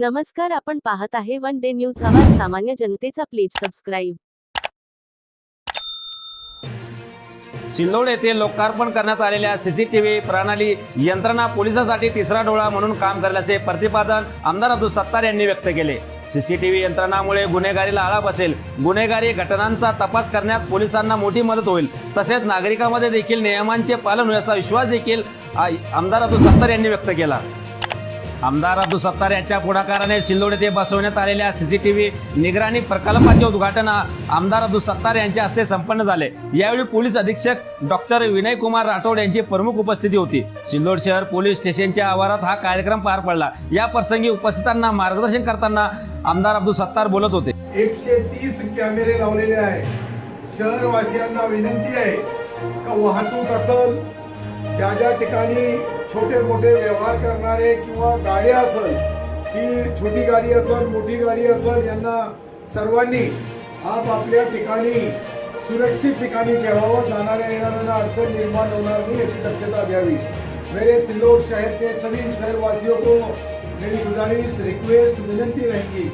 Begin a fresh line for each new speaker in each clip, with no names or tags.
नमस्कार आपण पाहत आहे वन डे न्यूज. आवाज सामान्य जनतेचा प्लीज सबस्क्राईब.
सिल्लोड येथे लोकार्पण करण्यात आलेल्या सीसीटीव्ही प्रणाली यंत्रणा पोलिसांसाठी तिसरा डोळा म्हणून काम करण्याचे प्रतिपादन आमदार अब्दुल सत्तार यांनी व्यक्त केले. सीसीटीव्ही यंत्रणामुळे गुन्हेगारीला आळा बसेल. गुन्हेगारी घटनांचा तपास करण्यात पोलिसांना मोठी मदत होईल. तसेच नागरिकांमध्ये देखील नियमांचे पालन होईल असा विश्वास देखील आमदार अब्दुल सत्तार यांनी व्यक्त केला. आमदार अब्दुल सत्तार यांच्या पुढाकाराने सिल्लोड येथे बसवण्यात आलेल्या सीसीटीव्ही निगराणी प्रकल्पाचे उद्घाटन आमदार अब्दुल सत्तार यांच्या हस्ते संपन्न झाले. यावेळी पोलीस अधीक्षक डॉक्टर विनय कुमार राठोड यांची प्रमुख उपस्थिती होती. सिल्लोड शहर पोलीस स्टेशनच्या आवारात हा कार्यक्रम पार पडला. या प्रसंगी उपस्थितांना मार्गदर्शन करताना आमदार अब्दुल सत्तार बोलत होते.
एकशे तीस कॅमेरे लावलेले आहे शहरवासियांना विनंती आहे का वाहतूक असल ज्या ज्या ठिकाणी छोटे मोठे व्यवहार करणारे किंवा गाड्या असल ती छोटी गाडी असल मोठी गाडी असल यांना सर्वांनी आपापल्या ठिकाणी, सुरक्षित ठिकाणी ठेवावं, जाणाऱ्या येणाऱ्यांना निर्माण होणार नहीं, याची दक्षता घ्यावी. मेरे सिल्लोर शहर के सभी शहरवासियों को मेरी गुजारिश रिक्वेस्ट विनंती रहेगी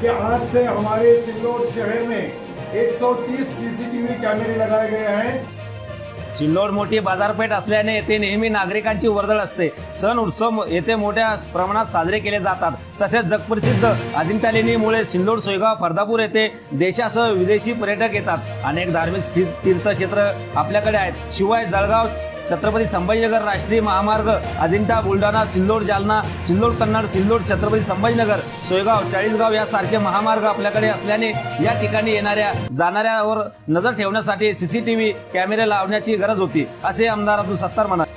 कि आज से हमारे सिल्लोर शहर में 130 सीसीटीवी कैमरे लगाए गए हैं।
सिल्लोड मोठी बाजारपेठ असल्याने येथे नेहमी नागरिकांची वर्दळ असते. सण उत्सव येथे मोठ्या प्रमाणात साजरे केले जातात. तसेच जगप्रसिद्ध अजिंठा लेणीमुळे सिल्लोड सोयगाव फर्दापूर येथे देशासह विदेशी पर्यटक येतात. अनेक धार्मिक तीर्थक्षेत्र आपल्याकडे आहेत. शिवाय जळगाव छत्रपती संभाजीनगर राष्ट्रीय महामार्ग अजिंठा बुलढाणा सिल्लोड जालना सिल्लोड कन्नड सिल्लोड छत्रपती संभाजीनगर सोयगाव चाळीसगाव यासारखे महामार्ग आपल्याकडे असल्याने या ठिकाणी येणाऱ्या जाणाऱ्यावर नजर ठेवण्यासाठी सीसीटीव्ही कॅमेरे लावण्याची गरज होती असे आमदार अब्दुल सत्तार म्हणाले.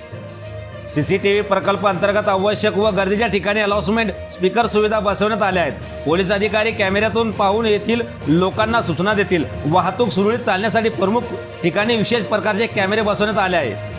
सीसीटीव्ही प्रकल्प अंतर्गत आवश्यक व गर्दीच्या ठिकाणी अलाउन्समेंट स्पीकर सुविधा बसवण्यात आल्या आहेत. पोलीस अधिकारी कॅमेऱ्यातून पाहून येथील लोकांना सूचना देतील. वाहतूक सुरळीत चालण्यासाठी प्रमुख ठिकाणी विशेष प्रकारचे कॅमेरे बसवण्यात आले आहेत.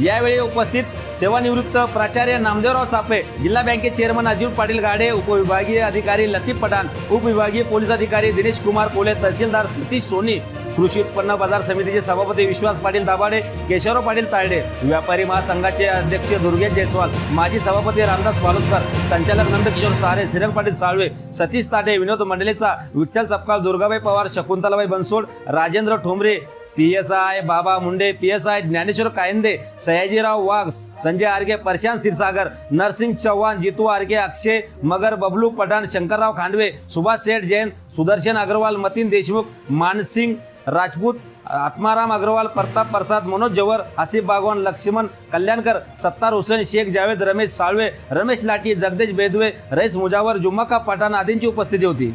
यावेळी उपस्थित सेवानिवृत्त प्राचार्य नामदेवराव चापे जिल्हा बँकेचे चेअरमन अजित पाटील गाडे उपविभागीय अधिकारी लतीफ पठाण उपविभागीय पोलीस अधिकारी दिनेश कुमार कोले तहसीलदार सतीश सोनी कृषी उत्पन्न बाजार समितीचे सभापती विश्वास पाटील दाभाडे केशवराव पाटील तायडे व्यापारी महासंघाचे अध्यक्ष दुर्गेश जयस्वाल माजी सभापती रामदास पालुसकर संचालक Nandkishor Sahare cereal Patil Salve Satish Tate Vinod Mandlecha Vitthal Chapkal Durgabai Pawar Shakuntalabai Bansod Rajendra Thombre P S I Baba Munde P S I Dnyaneshwar Kayande Sayajirao Wagh Sanjay Arge Prashant Kshirsagar Narsing Chavan Jitu Arge Akshay Magar Bablu Pathan Shankarrao Khandve Subhash Seth Jain Sudarshan Agrawal Matin Deshmukh Mansingh Rajput Atmaram Agrawal Pratap Prasad Manoj Jawar Asif Bagwan Laxman Kalyankar Sattar Hussain Shaikh Javed Ramesh Salve Ramesh Lati Jagdesh Bedve रईस मुजावर जुम्मका पठाण आदींची उपस्थिती होती.